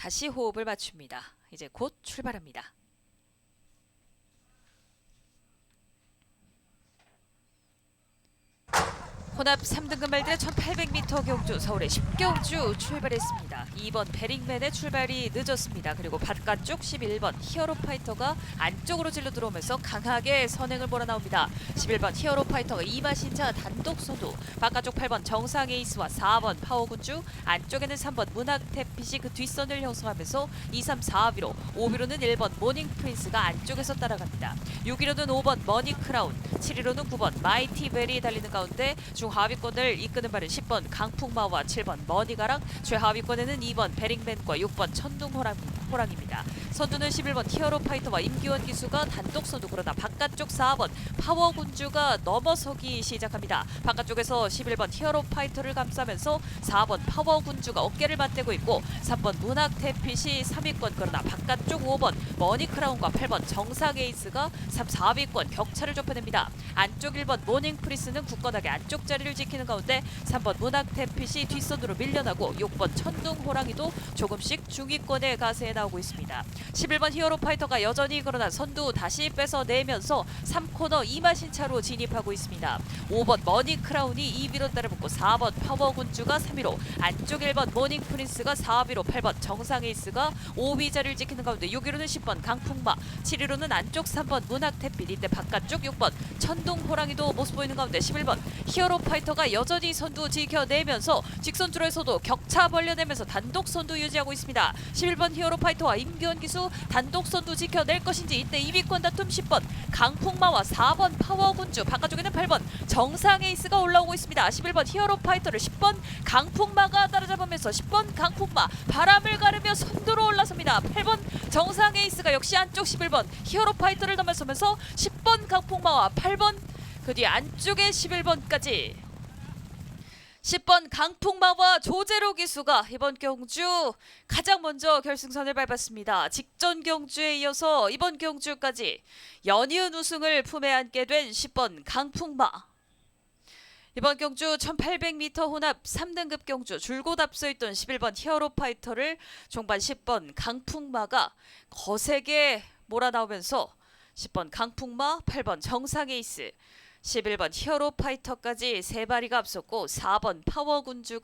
다시 호흡을 맞춥니다. 이제 곧 출발합니다. 혼합 3등급 말대 1800m 경주 서울의 10경주 출발했습니다. 2번 베링맨의 출발이 늦었습니다. 그리고 바깥쪽 11번 히어로 파이터가 안쪽으로 질러 들어오면서 강하게 선행을 몰아나옵니다. 11번 히어로 파이터가 이마신차 단독 선두 바깥쪽 8번 정상 에이스와 4번 파워군주 안쪽에는 3번 문학태핏이 그 뒷선을 형성하면서 2, 3, 4위로 5위로는 1번 모닝 프린스가 안쪽에서 따라갑니다. 6위로는 5번 머니 크라운 7위로는 9번 마이티 벨이 달리는 가운데 중 하위권을 이끄는 바는 10번 강풍마와 7번 머니가랑 최하위권에는 2번 베링맨과 6번 천둥호랑, 호랑입니다. 선두는 11번 히어로 파이터와 임기원 기수가 단독 선두 그러나 바깥쪽 4번 파워 군주가 넘어서기 시작합니다. 바깥쪽에서 11번 히어로 파이터를 감싸면서 4번 파워 군주가 어깨를 맞대고 있고 3번 문학 태핏이 3위권 그러나 바깥쪽 5번 머니크라운과 8번 정상에이스가 3, 4위권 격차를 좁혀냅니다. 안쪽 1번 모닝프리스는 굳건하게 안쪽 자리 를 지키는 가운데 3번 문학태핏이 뒷선으로 밀려나고 6번 천둥호랑이도 조금씩 중위권의 가세에 나오고 있습니다. 11번 히어로 파이터가 여전히 그러나 선두 다시 뺏어내면서 3코너 이마신 차로 진입하고 있습니다. 5번 머니 크라운이 2위로 따라붙고 4번 파워군주가 3위로 안쪽 1번 모닝 프린스가 4위로 8번 정상에이스가 5위 자리를 지키는 가운데 6위로는 10번 강풍마 7위로는 안쪽 3번 문학태빛 이때 바깥쪽 6번 천둥호랑이도 모습 보이는 가운데 11번 히어로 파이터 가 여전히 선두 지켜내면서 직선주로에서도 격차 벌려내면서 단독 선두 유지하고 있습니다. 11번 히어로 파이터와 임기원 기수 단독 선두 지켜낼 것인지 이때 2위권 다툼 10번 강풍마와 4번 파워군주 바깥쪽에는 8번 정상에이스가 올라오고 있습니다. 11번 히어로 파이터를 10번 강풍마가 따라잡으면서 10번 강풍마 바람을 가르며 선두로 올라섭니다. 8번 정상에이스가 역시 안쪽 11번 히어로 파이터를 넘어서면서 10번 강풍마와 8번 그 뒤 안쪽에 11번까지 10번 강풍마와 조제로 기수가 이번 경주 가장 먼저 결승선을 밟았습니다. 직전 경주에 이어서 이번 경주까지 연이은 우승을 품에 안게 된 10번 강풍마. 이번 경주 1800m 혼합 3등급 경주 줄곧 앞서 있던 11번 히어로 파이터를 종반 10번 강풍마가 거세게 몰아나오면서 10번 강풍마, 8번 정상에이스, 11번 히어로 파이터까지 세 마리가 앞섰고 4번 파워 군주가